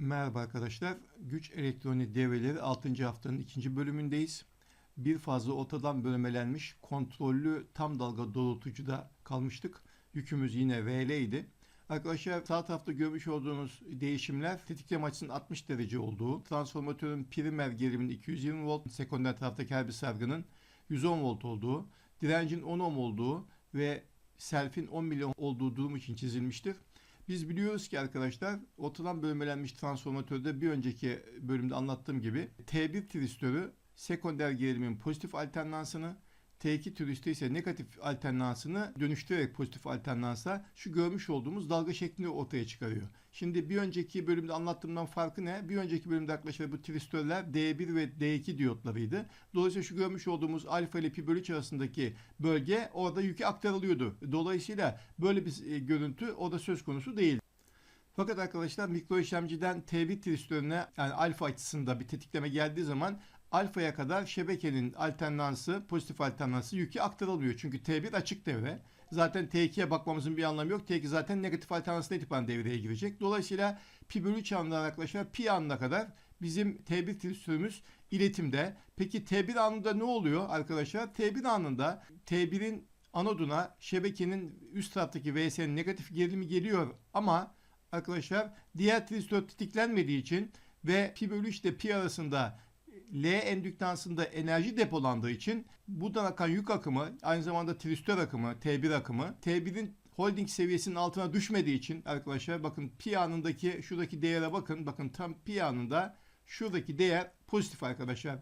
Merhaba arkadaşlar. Güç elektronik devreleri 6. haftanın 2. bölümündeyiz. Bir fazla ortadan bölmelenmiş kontrollü tam dalga doğrultucuda kalmıştık. Yükümüz yine VL idi. Arkadaşlar sağ tarafta görmüş olduğunuz değişimler tetikleme açısının 60 derece olduğu, transformatörün primer geriminin 220 volt, sekonder taraftaki her bir sargının 110 volt olduğu, direncin 10 ohm olduğu ve selfin 10 milyon olduğu durum için çizilmiştir. Biz biliyoruz ki arkadaşlar ortadan bölmelenmiş transformatörde bir önceki bölümde anlattığım gibi T1 tristörü sekonder gerilimin pozitif alternansını T2 tristörü ise negatif alternansını dönüştürerek pozitif alternansa şu görmüş olduğumuz dalga şeklinde ortaya çıkarıyor. Şimdi bir önceki bölümde anlattığımdan farkı ne? Bir önceki bölümde arkadaşlar bu tristörler D1 ve D2 diyotlarıydı. Dolayısıyla şu görmüş olduğumuz alfa ile pi bölü arasındaki bölge orada yükü aktarılıyordu. Dolayısıyla böyle bir e, görüntü orada söz konusu değil. Fakat arkadaşlar mikro işlemciden T1 tristörüne yani alfa açısında bir tetikleme geldiği zaman alfaya kadar şebekenin alternansı, pozitif alternansı yükü aktarılmıyor. Çünkü T1 açık devre. Zaten T2'ye bakmamızın bir anlamı yok. T2 zaten negatif alternansına itibaren devreye girecek. Dolayısıyla pi bölü 3 anında arkadaşlar pi anına kadar bizim T1 tristörümüz iletimde. Peki T1 anında ne oluyor arkadaşlar? T1 anında T1'in anoduna şebekenin üst taraftaki VS'nin negatif gerilimi geliyor ama arkadaşlar diğer tristör tetiklenmediği için ve pi bölü 3 ile pi arasında L endüktansında enerji depolandığı için buradan akan yük akımı aynı zamanda tristör akımı, T1 akımı T1'in holding seviyesinin altına düşmediği için arkadaşlar bakın pi anındaki şuradaki değere bakın. Bakın tam pi anında şuradaki değer pozitif arkadaşlar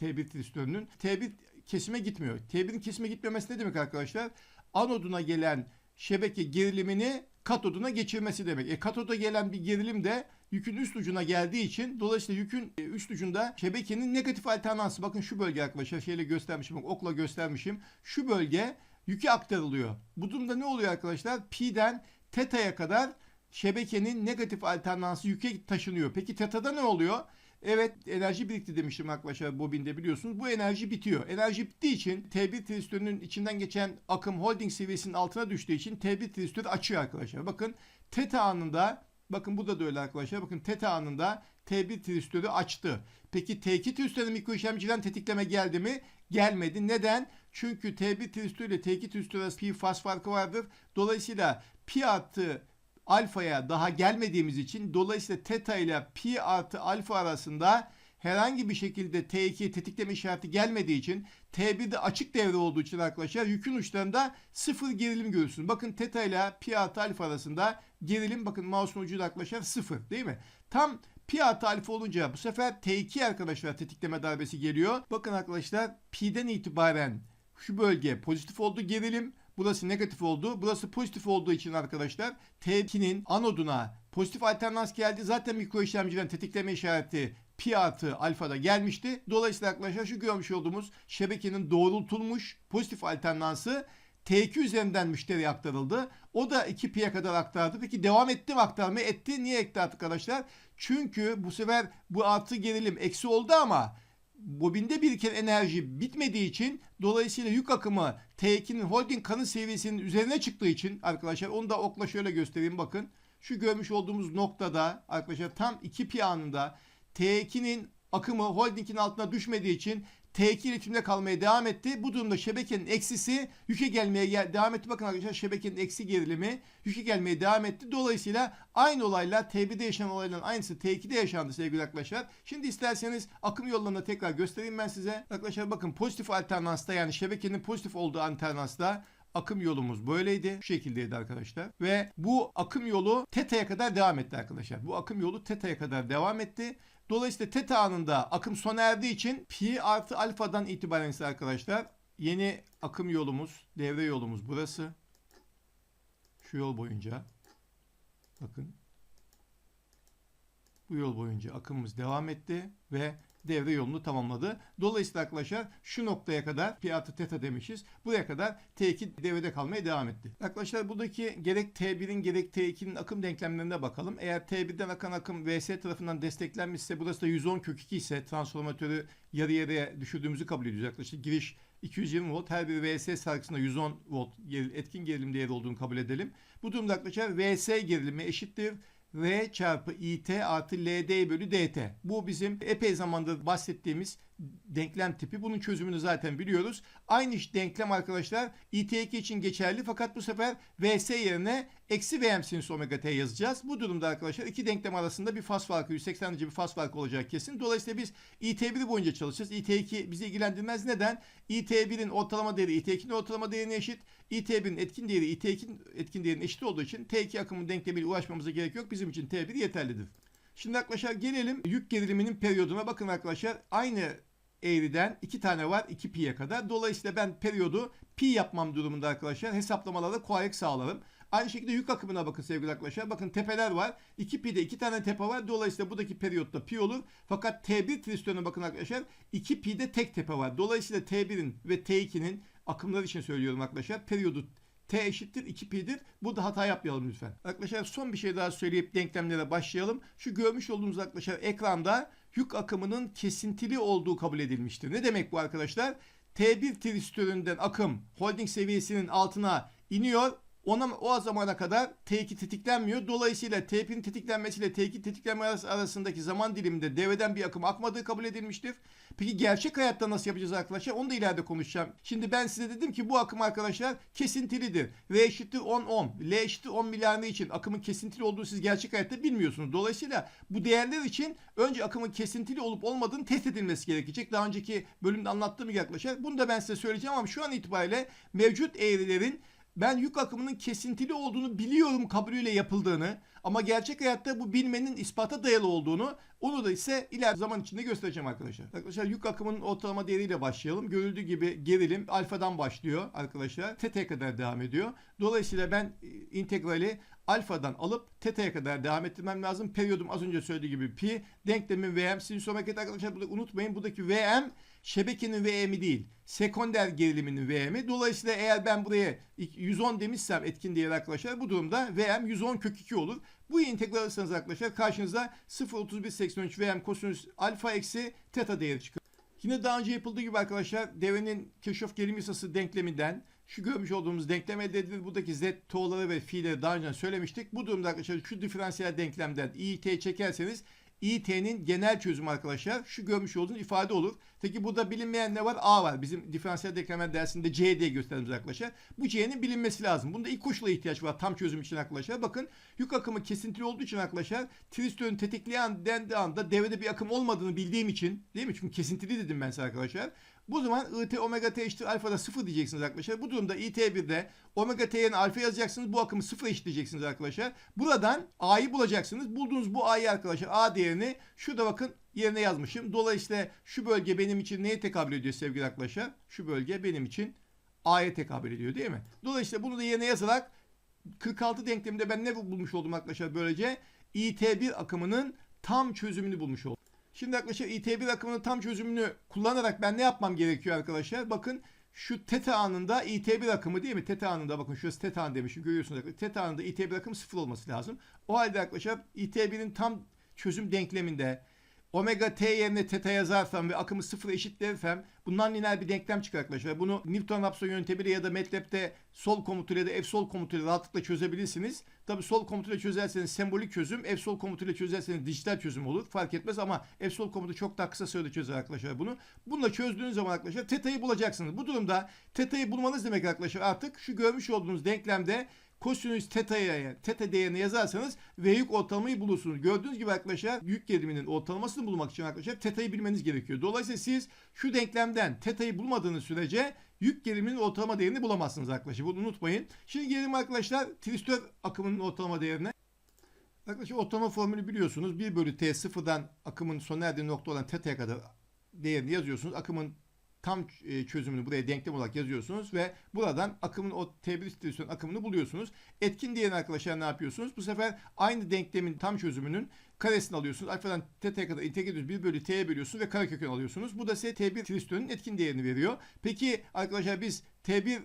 T1 tristörünün. T1 kesime gitmiyor. T1'in kesime gitmemesi ne demek arkadaşlar? Anoduna gelen şebeke gerilimini katoduna geçirmesi demek. E katoda gelen bir gerilim de yükün üst ucuna geldiği için dolayısıyla yükün e, üst ucunda şebekenin negatif alternansı. Bakın şu bölge arkadaşlar şeyle göstermişim, okla göstermişim. Şu bölge yüke aktarılıyor. Bu durumda ne oluyor arkadaşlar? Pi'den teta'ya kadar şebekenin negatif alternansı yüke taşınıyor. Peki teta'da ne oluyor? Evet enerji birikti demiştim arkadaşlar bobinde biliyorsunuz. Bu enerji bitiyor. Enerji bittiği için T1 tristörünün içinden geçen akım holding seviyesinin altına düştüğü için T1 tristörü açıyor arkadaşlar. Bakın teta anında bakın bu da öyle arkadaşlar. Bakın teta anında T1 tristörü açtı. Peki T2 tristörü mikro işlemciden tetikleme geldi mi? Gelmedi. Neden? Çünkü T1 tristörü ile T2 tristörü arasında pi faz farkı vardır. Dolayısıyla pi artı alfaya daha gelmediğimiz için dolayısıyla teta ile pi artı alfa arasında herhangi bir şekilde T2'ye tetikleme işareti gelmediği için T1'de açık devre olduğu için arkadaşlar yükün uçlarında sıfır gerilim görürsünüz. Bakın teta ile pi artı alfa arasında gerilim bakın mouse'un ucuyla arkadaşlar sıfır değil mi? Tam pi artı alfa olunca bu sefer T2 arkadaşlar tetikleme darbesi geliyor. Bakın arkadaşlar pi'den itibaren şu bölge pozitif oldu gerilim. Burası negatif oldu. Burası pozitif olduğu için arkadaşlar T2'nin anoduna pozitif alternans geldi. Zaten mikro işlemciden tetikleme işareti pi artı alfada gelmişti. Dolayısıyla arkadaşlar şu görmüş olduğumuz şebekenin doğrultulmuş pozitif alternansı T2 üzerinden müşteriye aktarıldı. O da 2 pi'ye kadar aktardı. Peki devam etti mi aktarmaya? Etti. Niye etti arkadaşlar? Çünkü bu sefer bu artı gerilim eksi oldu ama bobinde biriken enerji bitmediği için dolayısıyla yük akımı T2'nin holding kanı seviyesinin üzerine çıktığı için arkadaşlar onu da okla şöyle göstereyim bakın. Şu görmüş olduğumuz noktada arkadaşlar tam 2 pi anında T2'nin akımı holdingin altına düşmediği için T2 iletimde kalmaya devam etti. Bu durumda şebekenin eksisi yüke gelmeye gel devam etti. Bakın arkadaşlar şebekenin eksi gerilimi yüke gelmeye devam etti. Dolayısıyla aynı olaylar T1'de yaşanan olayların aynısı T2'de yaşandı sevgili arkadaşlar. Şimdi isterseniz akım yollarını tekrar göstereyim ben size. Arkadaşlar bakın pozitif alternansta yani şebekenin pozitif olduğu alternansta akım yolumuz böyleydi. Bu şekildeydi arkadaşlar. Ve bu akım yolu teta'ya kadar devam etti arkadaşlar. Bu akım yolu teta'ya kadar devam etti. Dolayısıyla teta anında akım sona erdiği için pi artı alfadan itibaren ise arkadaşlar yeni akım yolumuz, devre yolumuz burası. Şu yol boyunca bakın bu yol boyunca akımımız devam etti ve devre yolunu tamamladı. Dolayısıyla arkadaşlar şu noktaya kadar pi artı teta demişiz. Buraya kadar T2 devrede kalmaya devam etti. Arkadaşlar buradaki gerek T1'in gerek T2'nin akım denklemlerine bakalım. Eğer T1'den akan akım VS tarafından desteklenmişse burası da 110 kök 2 ise transformatörü yarı yarıya düşürdüğümüzü kabul ediyoruz. Yaklaşık giriş 220 volt her bir VS sargısında 110 volt etkin gerilim değeri olduğunu kabul edelim. Bu durumda arkadaşlar VS gerilimi eşittir R çarpı IT artı LD bölü DT. Bu bizim epey zamandır bahsettiğimiz denklem tipi. Bunun çözümünü zaten biliyoruz. Aynı iş denklem arkadaşlar IT2 için geçerli fakat bu sefer VS yerine eksi Vm sinüs omega t yazacağız. Bu durumda arkadaşlar iki denklem arasında bir faz farkı 180 derece bir faz farkı olacak kesin. Dolayısıyla biz IT1 boyunca çalışacağız. IT2 bizi ilgilendirmez. Neden? IT1'in ortalama değeri IT2'nin ortalama değerine eşit. IT1'in etkin değeri IT2'nin etkin değerine eşit olduğu için T2 akımın denklemiyle uğraşmamıza gerek yok. Bizim için T1 yeterlidir. Şimdi arkadaşlar gelelim yük geriliminin periyoduna. Bakın arkadaşlar aynı eğriden iki tane var 2 pi'ye kadar. Dolayısıyla ben periyodu pi yapmam durumunda arkadaşlar hesaplamalarda kolaylık sağlarım. Aynı şekilde yük akımına bakın sevgili arkadaşlar. Bakın tepeler var. 2 pi'de 2 tane tepe var. Dolayısıyla buradaki periyotta pi olur. Fakat T1 tristörüne bakın arkadaşlar. 2 pi'de tek tepe var. Dolayısıyla T1'in ve T2'nin akımlar için söylüyorum arkadaşlar. Periyodu T eşittir 2pi'dir. Burada hata yapmayalım lütfen. Arkadaşlar son bir şey daha söyleyip denklemlere başlayalım. Şu görmüş olduğunuz arkadaşlar ekranda yük akımının kesintili olduğu kabul edilmiştir. Ne demek bu arkadaşlar? T1 tristöründen akım holding seviyesinin altına iniyor. Ona o zamana kadar T2 tetiklenmiyor. Dolayısıyla T1'in tetiklenmesiyle T2 tetiklenme arasındaki zaman diliminde devreden bir akım akmadığı kabul edilmiştir. Peki gerçek hayatta nasıl yapacağız arkadaşlar? Onu da ileride konuşacağım. Şimdi ben size dedim ki bu akım arkadaşlar kesintilidir. V eşittir 10 ohm. L eşittir 10 milyarlı için akımın kesintili olduğunu siz gerçek hayatta bilmiyorsunuz. Dolayısıyla bu değerler için önce akımın kesintili olup olmadığını test edilmesi gerekecek. Daha önceki bölümde anlattığım arkadaşlar. Bunu da ben size söyleyeceğim ama şu an itibariyle mevcut eğrilerin ben yük akımının kesintili olduğunu biliyorum kabulüyle yapıldığını ama gerçek hayatta bu bilmenin ispata dayalı olduğunu onu da ise ileride zaman içinde göstereceğim arkadaşlar. Arkadaşlar yük akımının ortalama değeriyle başlayalım. Görüldüğü gibi gerilim alfadan başlıyor arkadaşlar. Teta'ya kadar devam ediyor. Dolayısıyla ben e, integrali alfadan alıp teta'ya kadar devam ettirmem lazım. Periyodum az önce söylediği gibi pi. Denklemin Vm sinüs omega arkadaşlar burada unutmayın. Buradaki Vm şebekenin VM'i değil. Sekonder geriliminin VM'i. Dolayısıyla eğer ben buraya 110 demişsem etkin değer arkadaşlar bu durumda VM 110 kök 2 olur. Bu integral alırsanız arkadaşlar karşınıza 0.3183 VM kosinüs alfa eksi teta değeri çıkıyor. Yine daha önce yapıldığı gibi arkadaşlar devrenin Kirchhoff gerilim yasası denkleminden şu görmüş olduğumuz denklem elde edilir. Buradaki z, to'ları ve fi'leri daha önce söylemiştik. Bu durumda arkadaşlar şu diferansiyel denklemden i't çekerseniz İT'nin genel çözümü arkadaşlar şu görmüş olduğunuz ifade olur. Peki burada bilinmeyen ne var? A var. Bizim diferansiyel denklemler dersinde C diye gösterdiğimiz arkadaşlar. Bu C'nin bilinmesi lazım. Bunda ilk koşula ihtiyaç var tam çözüm için arkadaşlar. Bakın yük akımı kesintili olduğu için arkadaşlar tristörün tetikleyen dendiği anda devrede bir akım olmadığını bildiğim için değil mi? Çünkü kesintili dedim ben size arkadaşlar. Bu zaman IT omega t eşittir alfada 0 diyeceksiniz arkadaşlar. Bu durumda IT1'de omega t yerine alfa yazacaksınız. Bu akımı 0 eşitleyeceksiniz arkadaşlar. Buradan A'yı bulacaksınız. Bulduğunuz bu A'yı arkadaşlar A değerini şurada bakın yerine yazmışım. Dolayısıyla şu bölge benim için neye tekabül ediyor sevgili arkadaşlar? Şu bölge benim için A'ya tekabül ediyor değil mi? Dolayısıyla bunu da yerine yazarak 46 denkleminde ben ne bulmuş oldum arkadaşlar böylece? IT1 akımının tam çözümünü bulmuş oldum. Şimdi arkadaşlar IT1 akımının tam çözümünü kullanarak ben ne yapmam gerekiyor arkadaşlar? Bakın şu teta anında IT1 akımı değil mi? Teta anında bakın şurası teta an demişim görüyorsunuz. Teta anında IT1 akımı sıfır olması lazım. O halde arkadaşlar IT1'in tam çözüm denkleminde omega t yerine teta yazarsam ve akımı sıfıra eşitlersem bundan lineer bir denklem çıkar arkadaşlar. Bunu Newton Raphson yöntemiyle ya da MATLAB'de sol komutuyla da F sol komutuyla rahatlıkla çözebilirsiniz. Tabi sol komutuyla çözerseniz sembolik çözüm, F sol komutuyla çözerseniz dijital çözüm olur. Fark etmez ama F sol komutu çok daha kısa sürede çözer arkadaşlar bunu. Bununla çözdüğünüz zaman arkadaşlar teta'yı bulacaksınız. Bu durumda teta'yı bulmanız demek arkadaşlar artık şu görmüş olduğunuz denklemde kosinüs teta'ya teta değerini yazarsanız V yük ortalamayı bulursunuz. Gördüğünüz gibi arkadaşlar yük geriliminin ortalamasını bulmak için arkadaşlar teta'yı bilmeniz gerekiyor. Dolayısıyla siz şu denklemden teta'yı bulmadığınız sürece yük geriliminin ortalama değerini bulamazsınız arkadaşlar. Bunu unutmayın. Şimdi gelelim arkadaşlar tristör akımının ortalama değerine. Arkadaşlar ortalama formülü biliyorsunuz. 1 bölü T sıfırdan akımın sona erdiği nokta olan teta'ya kadar değerini yazıyorsunuz. Akımın tam e, çözümünü buraya denklem olarak yazıyorsunuz ve buradan akımın o T1 istatisyon akımını buluyorsunuz. Etkin diyen arkadaşlar ne yapıyorsunuz? Bu sefer aynı denklemin tam çözümünün karesini alıyorsunuz. Alfadan teta'ya kadar integre ediyorsunuz. 1 bölü t'ye bölüyorsunuz ve karekökünü alıyorsunuz. Bu da size T1 tristörün etkin değerini veriyor. Peki arkadaşlar biz T1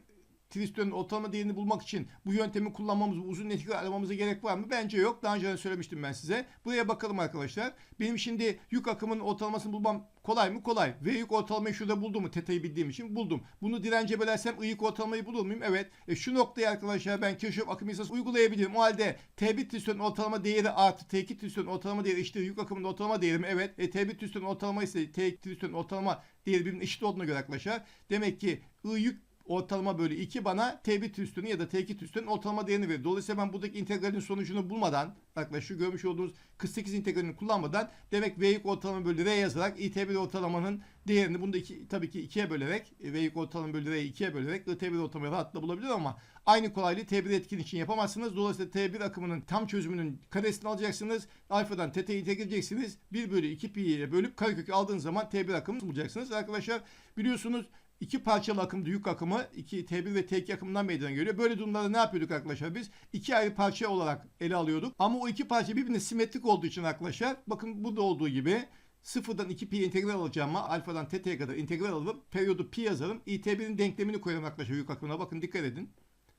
Tristön'ün ortalama değerini bulmak için bu yöntemi kullanmamız, bu uzun integral aramamıza gerek var mı? Bence yok. Daha önce söylemiştim ben size. Buraya bakalım arkadaşlar. Benim şimdi yük akımının ortalamasını bulmam kolay mı? Kolay. V yük ortalamayı şurada buldum mu? Teta'yı bildiğim için buldum. Bunu dirence bölersem I yük ortalamayı bulur muyum? Evet. E şu noktaya arkadaşlar ben Kirchhoff akım yasası uygulayabilirim. O halde T1 tristönün ortalama değeri artı T2 tristönün ortalama değeri eşittir yük akımının ortalama değeri mi? Evet. E, T1 tristönün ortalama ise T2 tristönün ortalama değeri birbirinin eşit olduğuna göre arkadaşlar. Demek ki I yük ortalama bölü 2 bana T1 tüstünün ya da T2 tüstünün ortalama değerini verir. Dolayısıyla ben buradaki integralin sonucunu bulmadan arkadaşlar şu görmüş olduğunuz 48 integralini kullanmadan demek V yük ortalama bölü R yazarak İT1 ortalamanın değerini bunu da iki, tabii ki 2'ye bölerek V yük ortalama bölü R'yi 2'ye bölerek IT1 ortalamayı rahatla bulabilir ama aynı kolaylığı T1 etkin için yapamazsınız. Dolayısıyla T1 akımının tam çözümünün karesini alacaksınız. Alfadan TT'yi integreleyeceksiniz. 1 bölü 2 pi'ye bölüp karekökü aldığınız zaman T1 akımını bulacaksınız. Arkadaşlar biliyorsunuz iki parçalı akım, yük akımı, iki T1 ve T2 akımından meydana geliyor. Böyle durumlarda ne yapıyorduk arkadaşlar biz? İki ayrı parça olarak ele alıyorduk. Ama o iki parça birbirine simetrik olduğu için arkadaşlar, bakın burada olduğu gibi sıfırdan 2 pi integral alacağıma alfadan TT'ye kadar integral alıp periyodu pi yazarım. IT1'in denklemini koyarım arkadaşlar yük akımına. Bakın dikkat edin.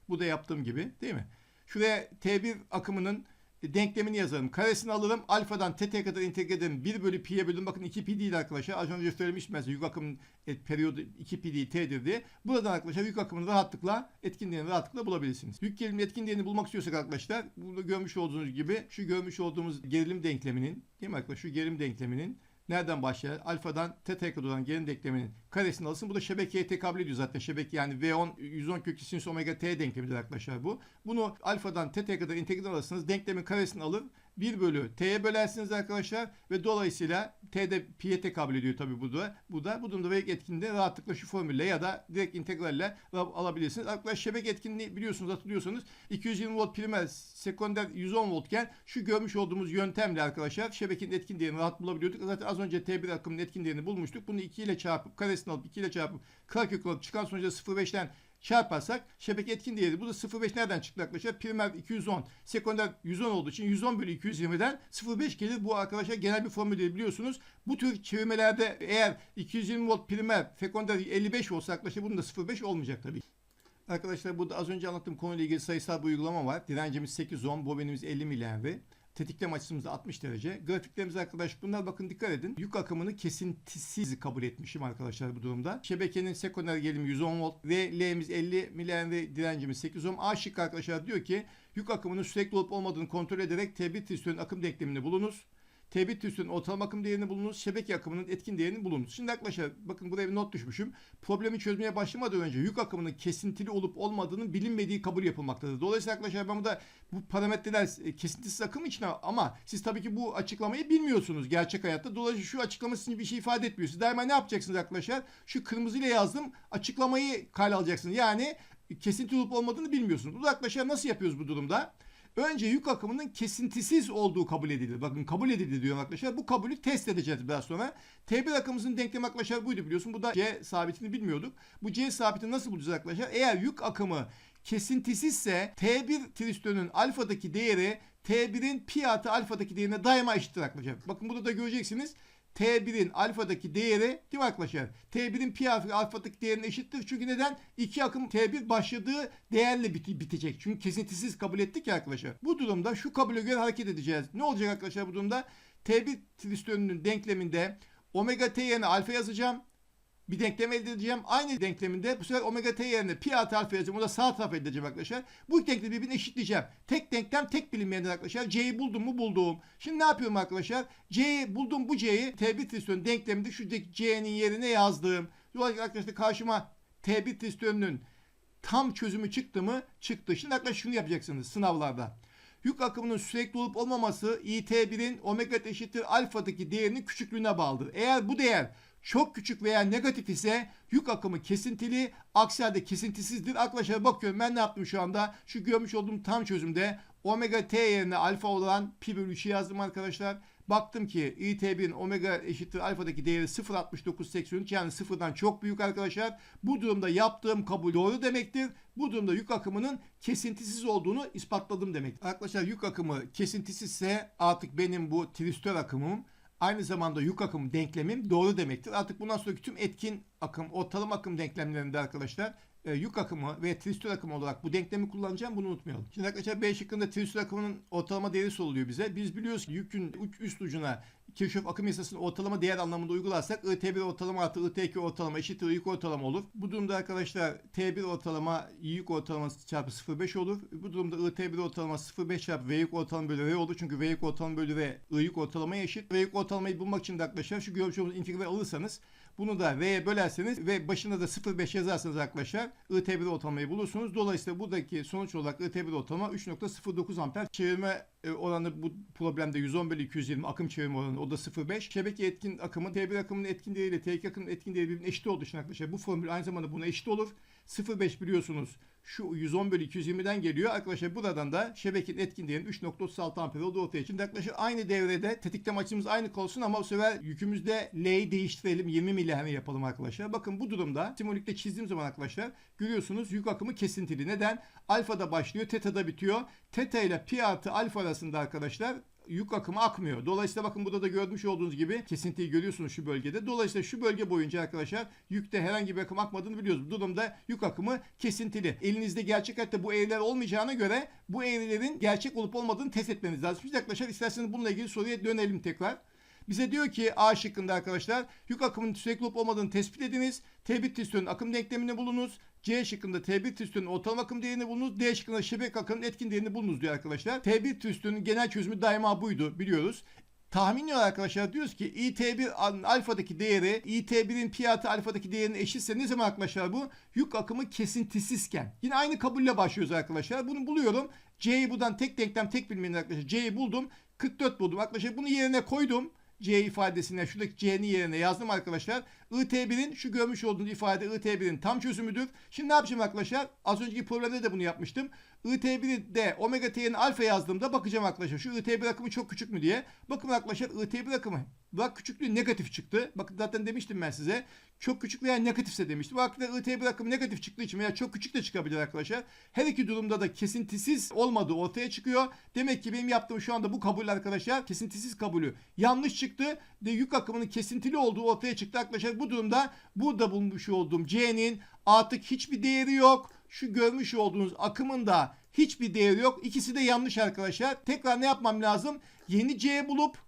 Bu da yaptığım gibi değil mi? Şuraya T1 akımının denklemini yazarım. Karesini alırım. Alfadan TT'ye kadar integre ederim. 1 bölü pi'ye bölüm. Bakın 2 pi değil arkadaşlar. Az önce söylemiştim mesela yük akımın e, periyodu 2 pi değil t'dir diye. Buradan arkadaşlar yük akımını rahatlıkla etkin değerini rahatlıkla bulabilirsiniz. Yük gerilim etkin değerini bulmak istiyorsak arkadaşlar burada görmüş olduğunuz gibi şu görmüş olduğumuz gerilim denkleminin değil mi arkadaşlar? Şu gerilim denkleminin Nereden başlar? Alfadan teta'ya kadar olan gerilim denkleminin karesini alırsın. Bu da şebekeye tekabül ediyor zaten. Şebeke yani V10 110 kök sinüs omega t denklemidir arkadaşlar bu. Bunu alfadan teta'ya kadar integral alırsınız. Denklemin karesini alır. 1 bölü t'ye bölersiniz arkadaşlar ve dolayısıyla t'de pi'ye tekabül ediyor tabii bu da. Bu da bu durumda Weig etkinliğinde rahatlıkla şu formülle ya da direkt integralle alabilirsiniz. Arkadaşlar şebek etkinliği biliyorsunuz hatırlıyorsanız 220 volt primer sekonder 110 voltken şu görmüş olduğumuz yöntemle arkadaşlar şebekenin etkin değerini rahat bulabiliyorduk. Zaten az önce T1 akımının etkin bulmuştuk. Bunu 2 ile çarpıp karesini alıp 2 ile çarpıp karekök alıp çıkan sonuçta 0.5'ten çarparsak şebeke etkin değeri. Bu da 0.5 nereden çıktı arkadaşlar? Primer 210, sekonder 110 olduğu için 110 bölü 220'den 0.5 gelir. Bu arkadaşlar genel bir formül değil biliyorsunuz. Bu tür çevirmelerde eğer 220 volt primer, sekonder 55 olsa arkadaşlar bunun da 0.5 olmayacak tabii. Arkadaşlar burada az önce anlattığım konuyla ilgili sayısal bir uygulama var. Direncimiz 8 ohm, bobinimiz 50 miliamper. Tetikleme açısımız da 60 derece. Grafiklerimiz arkadaş bunlar bakın dikkat edin. Yük akımını kesintisiz kabul etmişim arkadaşlar bu durumda. Şebekenin sekonder gerilimi 110 volt ve L'miz 50 miliamper direncimiz 8 ohm. A şıkkı arkadaşlar diyor ki yük akımının sürekli olup olmadığını kontrol ederek T1 tristörün akım denklemini bulunuz. T1 tüsünün ortalama akım değerini bulunuz. Şebeke akımının etkin değerini bulunuz. Şimdi arkadaşlar bakın buraya bir not düşmüşüm. Problemi çözmeye başlamadan önce yük akımının kesintili olup olmadığının bilinmediği kabul yapılmaktadır. Dolayısıyla arkadaşlar ben burada bu parametreler e, kesintisiz akım için ama siz tabii ki bu açıklamayı bilmiyorsunuz gerçek hayatta. Dolayısıyla şu açıklama sizin bir şey ifade etmiyor. Siz daima ne yapacaksınız arkadaşlar? Şu kırmızıyla yazdım açıklamayı kale alacaksınız. Yani kesinti olup olmadığını bilmiyorsunuz. Arkadaşlar nasıl yapıyoruz bu durumda? Önce yük akımının kesintisiz olduğu kabul edilir. Bakın kabul edildi diyor arkadaşlar. Bu kabulü test edeceğiz biraz sonra. T1 akımımızın denklemi arkadaşlar buydu biliyorsun. Bu da C sabitini bilmiyorduk. Bu C sabitini nasıl bulacağız arkadaşlar? Eğer yük akımı kesintisizse T1 tristönün alfadaki değeri T1'in pi artı alfadaki değerine daima eşittir arkadaşlar. Bakın burada da göreceksiniz. T1'in alfadaki değeri arkadaşlar? T1'in pi alfadaki değerine eşittir. Çünkü neden? İki akım T1 başladığı değerle biti, bitecek. Çünkü kesintisiz kabul ettik ya arkadaşlar. Bu durumda şu kabule göre hareket edeceğiz. Ne olacak arkadaşlar bu durumda? T1 tristönünün denkleminde omega t yerine alfa yazacağım bir denklem elde edeceğim. Aynı denkleminde bu sefer omega t yerine pi artı alfa yazacağım. O da sağ tarafa edeceğim arkadaşlar. Bu denklemi birbirine eşitleyeceğim. Tek denklem tek bilinmeyenler arkadaşlar. C'yi buldum mu buldum. Şimdi ne yapıyorum arkadaşlar? C'yi buldum bu C'yi T1 tristön denkleminde şuradaki C'nin yerine yazdım. Dolayısıyla arkadaşlar karşıma T1 tristönünün tam çözümü çıktı mı? Çıktı. Şimdi arkadaşlar şunu yapacaksınız sınavlarda. Yük akımının sürekli olup olmaması IT1'in omega eşittir alfadaki değerinin küçüklüğüne bağlıdır. Eğer bu değer çok küçük veya negatif ise yük akımı kesintili, aksi halde kesintisizdir. Arkadaşlar bakıyorum ben ne yaptım şu anda? Şu görmüş olduğum tam çözümde omega t yerine alfa olan pi bölü 3'ü yazdım arkadaşlar. Baktım ki IT1'in omega eşittir alfadaki değeri 0.6983 yani sıfırdan çok büyük arkadaşlar. Bu durumda yaptığım kabul doğru demektir. Bu durumda yük akımının kesintisiz olduğunu ispatladım demektir. Arkadaşlar yük akımı kesintisizse artık benim bu tristör akımım aynı zamanda yük akım denklemim doğru demektir. Artık bundan sonraki tüm etkin akım, ortalama akım denklemlerinde arkadaşlar e, yük akımı ve tristör akımı olarak bu denklemi kullanacağım. Bunu unutmayalım. Şimdi arkadaşlar B şıkkında tristör akımının ortalama değeri soruluyor bize. Biz biliyoruz ki yükün üst ucuna Kirchhoff akım yasasını ortalama değer anlamında uygularsak IT1 ortalama artı IT2 ortalama eşittir yük ortalama olur. Bu durumda arkadaşlar T1 ortalama yük ortalaması çarpı 0,5 olur. Bu durumda IT1 ortalama 0,5 çarpı V yük ortalama bölü V olur. Çünkü V yük ortalama bölü V I yük ortalamaya eşit. V yük ortalamayı bulmak için de arkadaşlar şu görmüş olduğunuz alırsanız bunu da V'ye bölerseniz ve başına da 0,5 yazarsanız arkadaşlar IT1 ortalamayı bulursunuz. Dolayısıyla buradaki sonuç olarak IT1 ortalama 3.09 amper. Çevirme e, oranı bu problemde 110 bölü 220 akım çevirme oranı o da 0.5. Şebeke etkin akımı T1 akımının etkin değeriyle T2 akımının etkin değeri birbirine eşit olduğu için arkadaşlar bu formül aynı zamanda buna eşit olur. 0.5 biliyorsunuz şu 110 bölü 220'den geliyor. Arkadaşlar buradan da şebekenin etkin değerinin 3.36 amper olduğu ortaya çıktı. Arkadaşlar aynı devrede tetikleme açımız aynı kalsın ama bu sefer yükümüzde L'yi değiştirelim. 20 miliamper yapalım arkadaşlar. Bakın bu durumda simülikte çizdiğim zaman arkadaşlar görüyorsunuz yük akımı kesintili. Neden? Alfada başlıyor, teta'da bitiyor. Teta ile pi artı alfa arasında arkadaşlar yük akımı akmıyor. Dolayısıyla bakın burada da görmüş olduğunuz gibi kesintiyi görüyorsunuz şu bölgede. Dolayısıyla şu bölge boyunca arkadaşlar yükte herhangi bir akım akmadığını biliyoruz. Bu durumda yük akımı kesintili. Elinizde gerçek hayatta bu eğriler olmayacağına göre bu eğrilerin gerçek olup olmadığını test etmeniz lazım. Şimdi arkadaşlar isterseniz bununla ilgili soruya dönelim tekrar. Bize diyor ki A şıkkında arkadaşlar yük akımının sürekli olup olmadığını tespit ediniz. T1 tristörün akım denklemini bulunuz. C şıkkında T1 tristörün ortalama akım değerini bulunuz. D şıkkında şebeke akımın etkin değerini bulunuz diyor arkadaşlar. T1 tristörün genel çözümü daima buydu biliyoruz. Tahmin ediyor arkadaşlar diyoruz ki IT1 an- alfadaki değeri IT1'in pi artı alfadaki değerine eşitse ne zaman arkadaşlar bu? Yük akımı kesintisizken. Yine aynı kabulle başlıyoruz arkadaşlar. Bunu buluyorum. C'yi buradan tek denklem tek bilmenin arkadaşlar. C'yi buldum. 44 buldum. Arkadaşlar bunu yerine koydum. C ifadesine şuradaki C'nin yerine yazdım arkadaşlar. IT1'in şu görmüş olduğunuz ifade IT1'in tam çözümüdür. Şimdi ne yapacağım arkadaşlar? Az önceki problemde de bunu yapmıştım. IT1'i de omega t'nin alfa yazdığımda bakacağım arkadaşlar. Şu IT1 akımı çok küçük mü diye. Bakın arkadaşlar IT1 akımı bak küçüklüğü negatif çıktı. Bakın zaten demiştim ben size. Çok küçük veya negatifse demiştim. Bu hakikaten IT1 akımı negatif çıktığı için veya çok küçük de çıkabilir arkadaşlar. Her iki durumda da kesintisiz olmadığı ortaya çıkıyor. Demek ki benim yaptığım şu anda bu kabul arkadaşlar kesintisiz kabulü yanlış çıktı. De yük akımının kesintili olduğu ortaya çıktı arkadaşlar. Bu durumda burada bulmuş olduğum C'nin artık hiçbir değeri yok. Şu görmüş olduğunuz akımın da hiçbir değeri yok. İkisi de yanlış arkadaşlar. Tekrar ne yapmam lazım? Yeni C bulup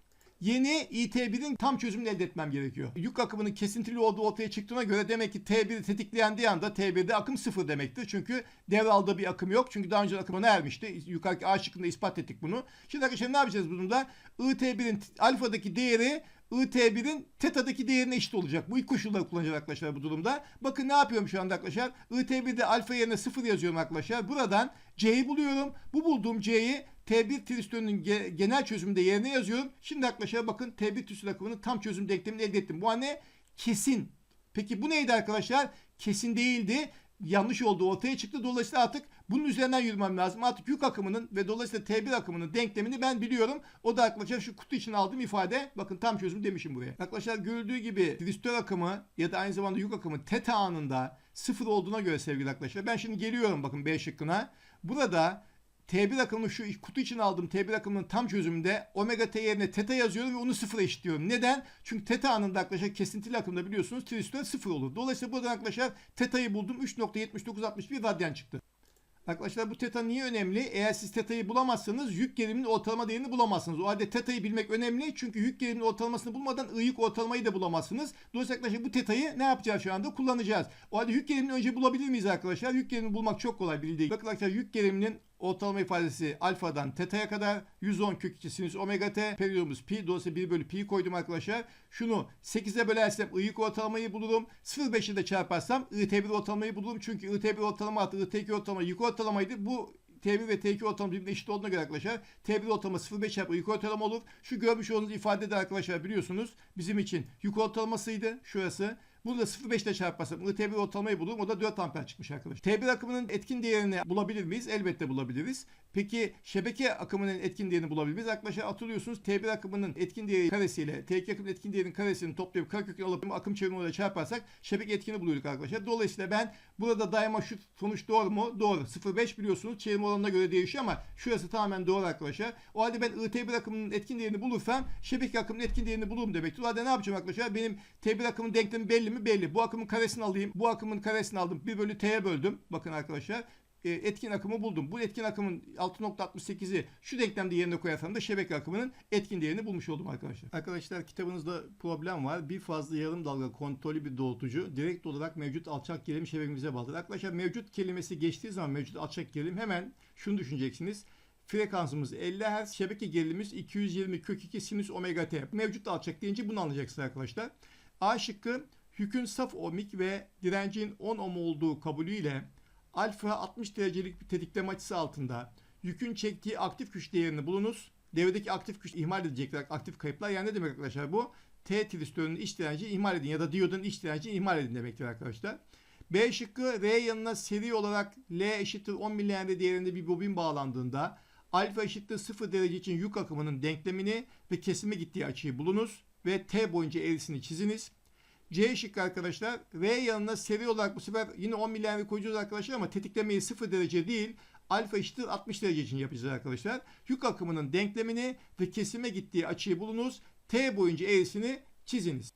yeni IT1'in tam çözümünü elde etmem gerekiyor. Yük akımının kesintili olduğu ortaya çıktığına göre demek ki T1'i tetikleyendiği anda T1'de akım sıfır demektir. Çünkü devralda bir akım yok. Çünkü daha önce akımına ermişti. Yukarıki A şıkkında ispat ettik bunu. Şimdi arkadaşlar ne yapacağız bu durumda? IT1'in alfadaki değeri IT1'in teta'daki değerine eşit olacak. Bu ilk koşulları kullanacağız arkadaşlar bu durumda. Bakın ne yapıyorum şu anda arkadaşlar? IT1'de alfa yerine 0 yazıyorum arkadaşlar. Buradan C'yi buluyorum. Bu bulduğum C'yi T1 tristörünün ge- genel çözümünde yerine yazıyorum. Şimdi arkadaşlar bakın T1 tristör akımının tam çözüm denklemini elde ettim. Bu ne? Kesin. Peki bu neydi arkadaşlar? Kesin değildi. Yanlış olduğu ortaya çıktı. Dolayısıyla artık bunun üzerinden yürümem lazım. Artık yük akımının ve dolayısıyla T1 akımının denklemini ben biliyorum. O da arkadaşlar şu kutu için aldığım ifade. Bakın tam çözüm demişim buraya. Arkadaşlar görüldüğü gibi tristör akımı ya da aynı zamanda yük akımı teta anında sıfır olduğuna göre sevgili arkadaşlar. Ben şimdi geliyorum bakın B şıkkına. Burada T1 akımını şu kutu için aldığım T1 akımının tam çözümünde omega t yerine teta yazıyorum ve onu sıfıra eşitliyorum. Neden? Çünkü teta anında arkadaşlar kesintili akımda biliyorsunuz tristör sıfır olur. Dolayısıyla buradan arkadaşlar teta'yı buldum. 3.7961 radyan çıktı. Arkadaşlar bu teta niye önemli? Eğer siz teta'yı bulamazsanız yük geriminin ortalama değerini bulamazsınız. O halde teta'yı bilmek önemli. Çünkü yük geriminin ortalamasını bulmadan ıyık ortalamayı da bulamazsınız. Dolayısıyla arkadaşlar bu teta'yı ne yapacağız şu anda? Kullanacağız. O halde yük gerimini önce bulabilir miyiz arkadaşlar? Yük gerimini bulmak çok kolay bildiği. Bakın arkadaşlar yük geriminin ortalama ifadesi alfadan teta'ya kadar 110 kök 2 sinüs omega t periyodumuz pi dolayısıyla 1 bölü pi koydum arkadaşlar. Şunu 8'e bölersem ıyık ortalamayı bulurum. 0.5'i de çarparsam IT1 ortalamayı bulurum. Çünkü IT1 ortalama artı IT2 ortalama yük ortalamaydı. Bu T1 ve T2 ortalama birbirine eşit olduğuna göre arkadaşlar T1 ortalama 0.5 çarpı yük ortalama olur. Şu görmüş olduğunuz ifade de arkadaşlar biliyorsunuz bizim için yük ortalamasıydı şurası. Burada 0.5 ile çarparsam I-T1 ortalamayı bulurum. O da 4 amper çıkmış arkadaşlar. T1 akımının etkin değerini bulabilir miyiz? Elbette bulabiliriz. Peki şebeke akımının etkin değerini bulabilir miyiz? Arkadaşlar hatırlıyorsunuz T1 akımının etkin değeri karesiyle T2 akımın etkin değerinin karesini toplayıp karekökünü alıp akım çevirme çarparsak şebeke etkini buluyorduk arkadaşlar. Dolayısıyla ben burada daima şu sonuç doğru mu? Doğru. 0.5 biliyorsunuz çevirme oranına göre değişiyor ama şurası tamamen doğru arkadaşlar. O halde ben I-T1 akımının etkin değerini bulursam şebeke akımının etkin değerini bulurum demektir. O halde ne yapacağım arkadaşlar? Benim T1 akımın denklemi belli mi? Belli. Bu akımın karesini alayım. Bu akımın karesini aldım. 1 bölü T'ye böldüm. Bakın arkadaşlar e, etkin akımı buldum. Bu etkin akımın 6.68'i şu denklemde yerine koyarsam da şebeke akımının etkin değerini bulmuş oldum arkadaşlar. Arkadaşlar kitabınızda problem var. Bir fazla yarım dalga kontrollü bir doğultucu direkt olarak mevcut alçak gerilim şebekemize bağlıdır. Arkadaşlar mevcut kelimesi geçtiği zaman mevcut alçak gerilim hemen şunu düşüneceksiniz. Frekansımız 50 Hz, şebeke gerilimimiz 220 kök 2 sinüs omega t. Mevcut alçak deyince bunu anlayacaksınız arkadaşlar. A şıkkı yükün saf ohmik ve direncin 10 ohm olduğu kabulüyle alfa 60 derecelik bir tetikleme açısı altında yükün çektiği aktif güç değerini bulunuz. Devredeki aktif güç ihmal edilecekler aktif kayıplar. Yani ne demek arkadaşlar bu? T tristörünün iç direnci ihmal edin ya da diyodun iç direnci ihmal edin demektir arkadaşlar. B şıkkı R yanına seri olarak L eşittir 10 mA değerinde bir bobin bağlandığında alfa eşittir 0 derece için yük akımının denklemini ve kesime gittiği açıyı bulunuz ve T boyunca eğrisini çiziniz. C şıkkı arkadaşlar. V yanına seri olarak bu sefer yine 10 miliamper koyacağız arkadaşlar ama tetiklemeyi 0 derece değil alfa eşittir 60 derece için yapacağız arkadaşlar. Yük akımının denklemini ve kesime gittiği açıyı bulunuz. T boyunca eğrisini çiziniz.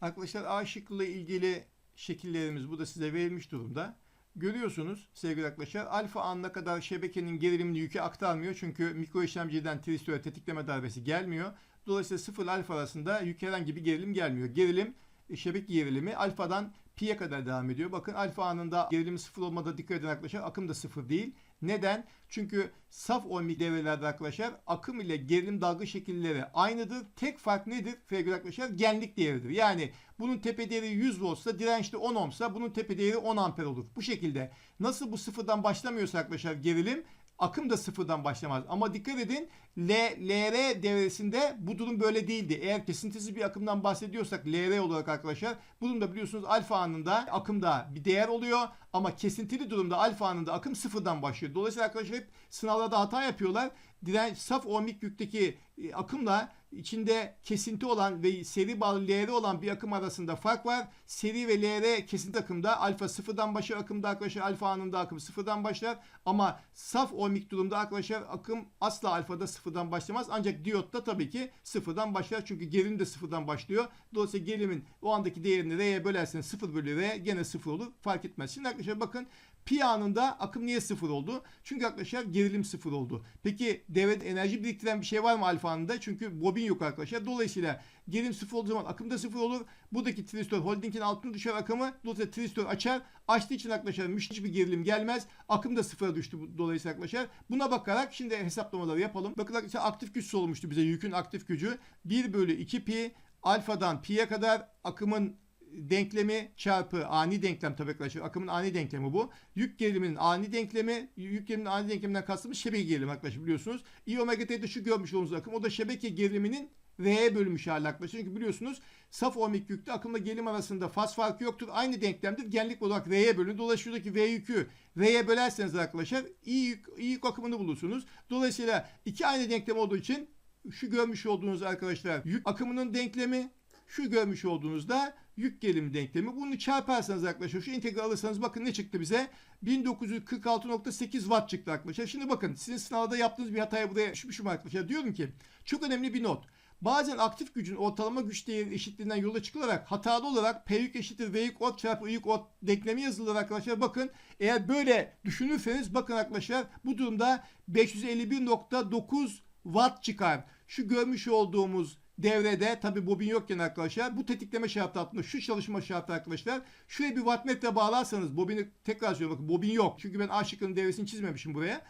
Arkadaşlar A şıkkıyla ilgili şekillerimiz bu da size verilmiş durumda. Görüyorsunuz sevgili arkadaşlar alfa anına kadar şebekenin gerilimini yüke aktarmıyor. Çünkü mikro işlemciden tristöre tetikleme darbesi gelmiyor. Dolayısıyla 0 alfa arasında yük herhangi bir gerilim gelmiyor. Gerilim şebeke gerilimi alfadan pi'ye kadar devam ediyor. Bakın alfa anında gerilimi sıfır olmada dikkat edin arkadaşlar. Akım da sıfır değil. Neden? Çünkü saf ohmik devrelerde arkadaşlar akım ile gerilim dalga şekilleri aynıdır. Tek fark nedir? Sevgili arkadaşlar genlik değeridir. Yani bunun tepe değeri 100 voltsa direnç de 10 ohmsa bunun tepe değeri 10 amper olur. Bu şekilde. Nasıl bu sıfırdan başlamıyorsa arkadaşlar gerilim akım da sıfırdan başlamaz. Ama dikkat edin L, LR devresinde bu durum böyle değildi. Eğer kesintisiz bir akımdan bahsediyorsak LR olarak arkadaşlar bu durumda biliyorsunuz alfa anında akımda bir değer oluyor ama kesintili durumda alfa anında akım sıfırdan başlıyor. Dolayısıyla arkadaşlar hep sınavlarda hata yapıyorlar. Direnç saf ohmik yükteki e, akımla içinde kesinti olan ve seri bağlı LR olan bir akım arasında fark var. Seri ve LR kesinti akımda alfa sıfırdan başlar akımda arkadaşlar alfa anında akım sıfırdan başlar. Ama saf ohmik durumda arkadaşlar akım asla alfada sıfırdan başlamaz. Ancak diyotta tabii ki sıfırdan başlar. Çünkü gerilim de sıfırdan başlıyor. Dolayısıyla gerilimin o andaki değerini R'ye bölerseniz sıfır bölü R gene sıfır olur. Fark etmez. Şimdi arkadaşlar bakın pi anında akım niye sıfır oldu? Çünkü arkadaşlar gerilim sıfır oldu. Peki devrede enerji biriktiren bir şey var mı alfa anında? Çünkü bobin yok arkadaşlar. Dolayısıyla gerilim sıfır olduğu zaman akım da sıfır olur. Buradaki tristör holdingin altına düşer akımı. Dolayısıyla tristör açar. Açtığı için arkadaşlar müşteri bir gerilim gelmez. Akım da sıfıra düştü dolayısıyla arkadaşlar. Buna bakarak şimdi hesaplamaları yapalım. Bakın arkadaşlar aktif güç sorulmuştu bize. Yükün aktif gücü 1 bölü 2 pi alfadan pi'ye kadar akımın denklemi çarpı ani denklem tabii. Akımın ani denklemi bu. Yük geriliminin ani denklemi, yük geriliminin ani denkleminden kastımız şebeke gerilimi arkadaşlar biliyorsunuz. I omega t'de şu görmüş olduğunuz akım. O da şebeke geriliminin R'ye bölünmüş hali arkadaşlar. Çünkü biliyorsunuz saf ohmik yükte akımla gerilim arasında faz farkı yoktur. Aynı denklemdir. Genlik olarak R'ye bölünür. Dolayısıyla şuradaki V yükü R'ye bölerseniz arkadaşlar I yük, I yük akımını bulursunuz. Dolayısıyla iki aynı denklem olduğu için şu görmüş olduğunuz arkadaşlar yük akımının denklemi şu görmüş olduğunuzda yük gerilim denklemi. Bunu çarparsanız arkadaşlar şu integral alırsanız bakın ne çıktı bize? 1946.8 watt çıktı arkadaşlar. Şimdi bakın sizin sınavda yaptığınız bir hataya buraya düşmüşüm arkadaşlar. Diyorum ki çok önemli bir not. Bazen aktif gücün ortalama güç değeri eşitliğinden yola çıkılarak hatalı olarak P yük eşittir V yük ot çarpı yük ot denklemi yazılır arkadaşlar. Bakın eğer böyle düşünürseniz bakın arkadaşlar bu durumda 551.9 watt çıkar. Şu görmüş olduğumuz devrede tabi bobin yokken arkadaşlar bu tetikleme şartı altında şu çalışma şartı arkadaşlar şuraya bir wattmetre bağlarsanız bobini tekrar söylüyorum bakın bobin yok çünkü ben A şıkkının devresini çizmemişim buraya.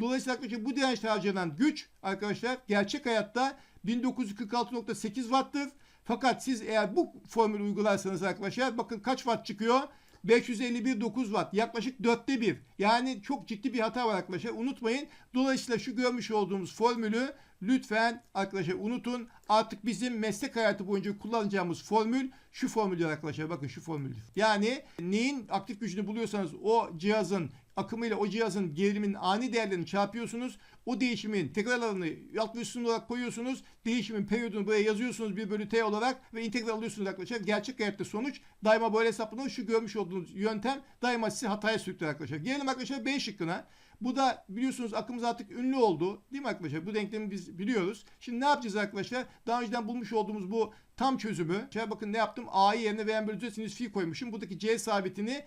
Dolayısıyla arkadaşlar bu dirençte harcanan güç arkadaşlar gerçek hayatta 1946.8 watt'tır. Fakat siz eğer bu formülü uygularsanız arkadaşlar bakın kaç watt çıkıyor? 551.9 watt yaklaşık dörtte bir. Yani çok ciddi bir hata var arkadaşlar. Unutmayın. Dolayısıyla şu görmüş olduğumuz formülü lütfen arkadaşlar unutun. Artık bizim meslek hayatı boyunca kullanacağımız formül şu formüldür arkadaşlar. Bakın şu formüldür. Yani neyin aktif gücünü buluyorsanız o cihazın akımıyla o cihazın gerilimin ani değerlerini çarpıyorsunuz. O değişimin tekrarlarını alt ve üstün olarak koyuyorsunuz. Değişimin periyodunu buraya yazıyorsunuz 1 bölü t olarak ve integral alıyorsunuz arkadaşlar. Gerçek hayatta sonuç daima böyle hesaplanır. Şu görmüş olduğunuz yöntem daima sizi hataya sürükler arkadaşlar. Gelelim arkadaşlar B şıkkına. Bu da biliyorsunuz akımız artık ünlü oldu. Değil mi arkadaşlar? Bu denklemi biz biliyoruz. Şimdi ne yapacağız arkadaşlar? Daha önceden bulmuş olduğumuz bu tam çözümü. Şöyle bakın ne yaptım? A'yı yerine Vn bölü 4 sinüs fi koymuşum. Buradaki C sabitini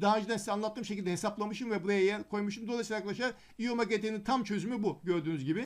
daha önceden size anlattığım şekilde hesaplamışım ve buraya yer koymuşum. Dolayısıyla arkadaşlar I omega tam çözümü bu gördüğünüz gibi.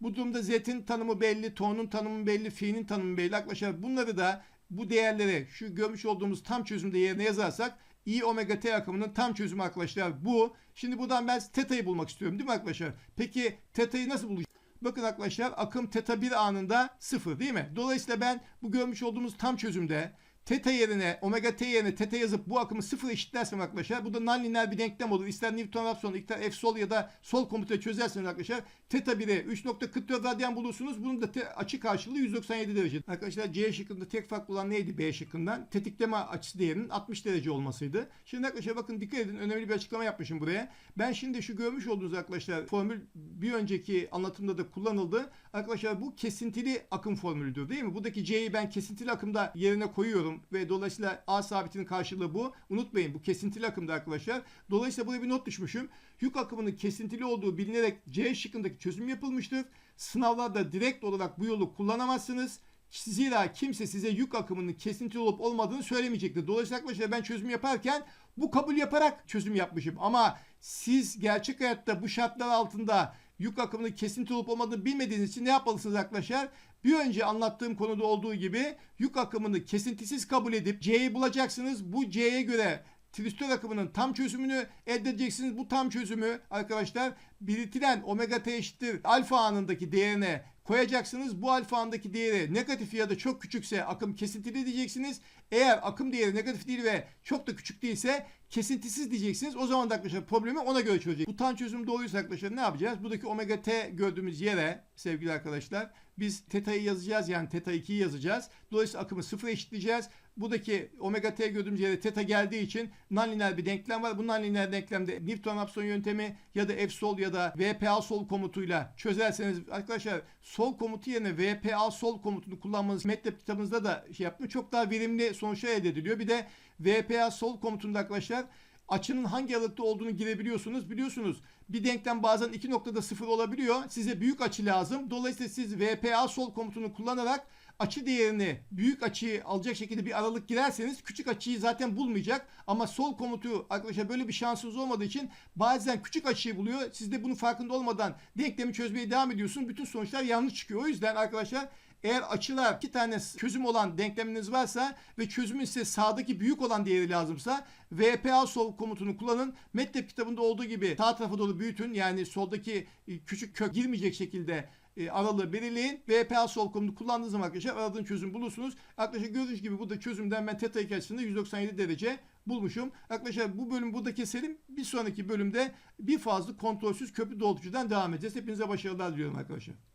Bu durumda z'in tanımı belli, to'nun tanımı belli, fi'nin tanımı belli. Arkadaşlar bunları da bu değerleri şu görmüş olduğumuz tam çözümde yerine yazarsak I omega t akımının tam çözümü arkadaşlar bu. Şimdi buradan ben teta'yı bulmak istiyorum değil mi arkadaşlar? Peki teta'yı nasıl bulacağım? Bakın arkadaşlar akım teta 1 anında 0 değil mi? Dolayısıyla ben bu görmüş olduğumuz tam çözümde Teta yerine omega t yerine teta yazıp bu akımı sıfır eşitlersem arkadaşlar bu da nonlineer bir denklem olur. İster Newton Raphson, ister F sol ya da sol komutayı çözerseniz arkadaşlar teta 1'e 3.44 radyan bulursunuz. Bunun da açı karşılığı 197 derece. Arkadaşlar C şıkkında tek farklı olan neydi B şıkkından? Tetikleme açısı değerinin 60 derece olmasıydı. Şimdi arkadaşlar bakın dikkat edin önemli bir açıklama yapmışım buraya. Ben şimdi şu görmüş olduğunuz arkadaşlar formül bir önceki anlatımda da kullanıldı. Arkadaşlar bu kesintili akım formülüdür değil mi? Buradaki C'yi ben kesintili akımda yerine koyuyorum ve dolayısıyla A sabitinin karşılığı bu. Unutmayın bu kesintili akımda arkadaşlar. Dolayısıyla buraya bir not düşmüşüm. Yük akımının kesintili olduğu bilinerek C şıkkındaki çözüm yapılmıştır. Sınavlarda direkt olarak bu yolu kullanamazsınız. Zira kimse size yük akımının kesintili olup olmadığını söylemeyecektir. Dolayısıyla arkadaşlar ben çözüm yaparken bu kabul yaparak çözüm yapmışım. Ama siz gerçek hayatta bu şartlar altında yük akımının kesinti olup olmadığını bilmediğiniz için ne yapmalısınız arkadaşlar? Bir önce anlattığım konuda olduğu gibi yük akımını kesintisiz kabul edip C'yi bulacaksınız. Bu C'ye göre tristör akımının tam çözümünü elde edeceksiniz. Bu tam çözümü arkadaşlar belirtilen omega t eşittir alfa anındaki değerine koyacaksınız. Bu alfa andaki değeri negatif ya da çok küçükse akım kesintili diyeceksiniz. Eğer akım değeri negatif değil ve çok da küçük değilse kesintisiz diyeceksiniz. O zaman da arkadaşlar problemi ona göre çözecek. Bu tam çözüm doğruysa arkadaşlar ne yapacağız? Buradaki omega t gördüğümüz yere sevgili arkadaşlar biz teta'yı yazacağız yani teta 2'yi yazacağız. Dolayısıyla akımı sıfır eşitleyeceğiz. Buradaki omega t gördüğümüz yere teta geldiği için nonlineer bir denklem var. Bu nonlineer denklemde Newton Raphson yöntemi ya da F sol ya da VPA sol komutuyla çözerseniz arkadaşlar sol komutu yerine VPA sol komutunu kullanmanız MATLAB kitabınızda da şey yaptım. Çok daha verimli sonuçlar elde ediliyor. Bir de VPA sol komutunda arkadaşlar açının hangi aralıkta olduğunu girebiliyorsunuz. Biliyorsunuz bir denklem bazen iki noktada sıfır olabiliyor. Size büyük açı lazım. Dolayısıyla siz VPA sol komutunu kullanarak açı değerini büyük açıyı alacak şekilde bir aralık girerseniz küçük açıyı zaten bulmayacak. Ama sol komutu arkadaşlar böyle bir şansınız olmadığı için bazen küçük açıyı buluyor. Siz de bunun farkında olmadan denklemi çözmeye devam ediyorsunuz. Bütün sonuçlar yanlış çıkıyor. O yüzden arkadaşlar eğer açılar iki tane çözüm olan denkleminiz varsa ve çözümün size sağdaki büyük olan değeri lazımsa VPA sol komutunu kullanın. MATLAB kitabında olduğu gibi sağ tarafa doğru büyütün. Yani soldaki küçük kök girmeyecek şekilde e, aralığı belirleyin. VPA sol komutunu kullandığınız zaman arkadaşlar aradığınız çözüm bulursunuz. Arkadaşlar gördüğünüz gibi burada çözümden ben teta 2 açısında 197 derece bulmuşum. Arkadaşlar bu bölüm burada keselim. Bir sonraki bölümde bir fazla kontrolsüz köprü doğrultucudan devam edeceğiz. Hepinize başarılar diliyorum arkadaşlar.